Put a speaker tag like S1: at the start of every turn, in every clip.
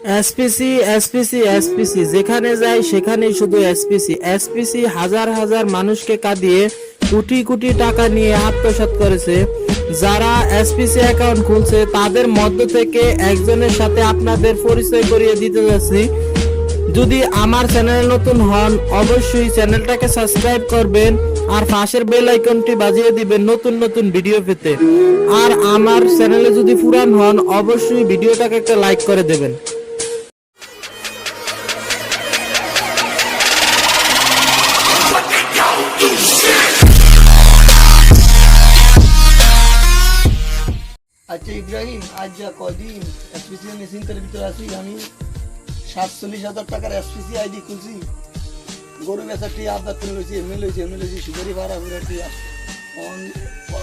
S1: SPC SPC SPC যেখানে যায় সেখানেই শুধু এসপিসি এসপিসি হাজার হাজার মানুষকে কাঁদিয়ে কোটি কোটি টাকা নিয়ে আত্মসাৎ করেছে। যারা এসপিসি অ্যাকাউন্ট খুলছে, তাদের মধ্য থেকে একজনের সাথে আপনাদের পরিচয় করিয়ে দিতে যাচ্ছি। যদি আমার চ্যানেল নতুন হন, অবশ্যই চ্যানেলটাকে সাবস্ক্রাইব করবেন আর পাশের বেল আইকনটি বাজিয়ে দিবেন নতুন নতুন ভিডিও পেতে। আর আমার চ্যানেলে যদি পুরান হন, অবশ্যই ভিডিওটাকে একটা লাইক করে দেবেন।
S2: আচ্ছা ইব্রাহিম আজ যা কদিন এসপিসি মেশিনটার ভিতরে আছি আমি সাতচল্লিশ হাজার টাকার এসপিসি আইডি খুলছি। গরু বেচারটি আবদার করে লইছি এমএ লইছি এমএ লইছি সুগারি ভাড়া ঘুরাটি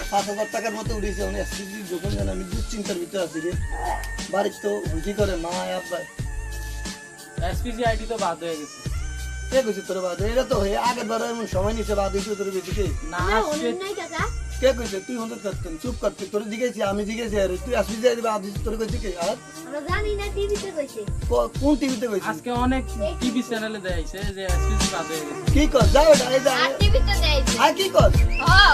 S2: পাঁচ হাজার টাকার মতো উঠেছে মানে এসপিসি যখন জানি আমি দুশ্চিন্তার ভিতরে আছি রে। বাড়ির তো হুঁকি করে মা আব্বাই
S3: এসপিসি আইডি তো বাদ হয়ে গেছে।
S2: কে কইছে তোর বাদ? এটা তো হয়ে আগের বার এমন সময় নিছে বাদ হয়েছে তোর বেশি
S3: না
S2: কে কইছে? তুই হন্দর থাকতেন চুপ করতে তোর দিকেছি আমি দিকেছি আর তুই আসবি যাই দিবা দিছিস তোর কইছে কে? আর?
S4: আমরা জানি না টিভিতে কইছে।
S2: কোন টিভিতে কইছে?
S3: আজকে অনেক টিভি চ্যানেলে দেখাইছে যে এসপিসি বাদ হয়ে গেছে।
S2: কি কর? যাও এটা এই যা।
S4: টিভিতে দেয়
S2: আর কি কর?
S4: হ্যাঁ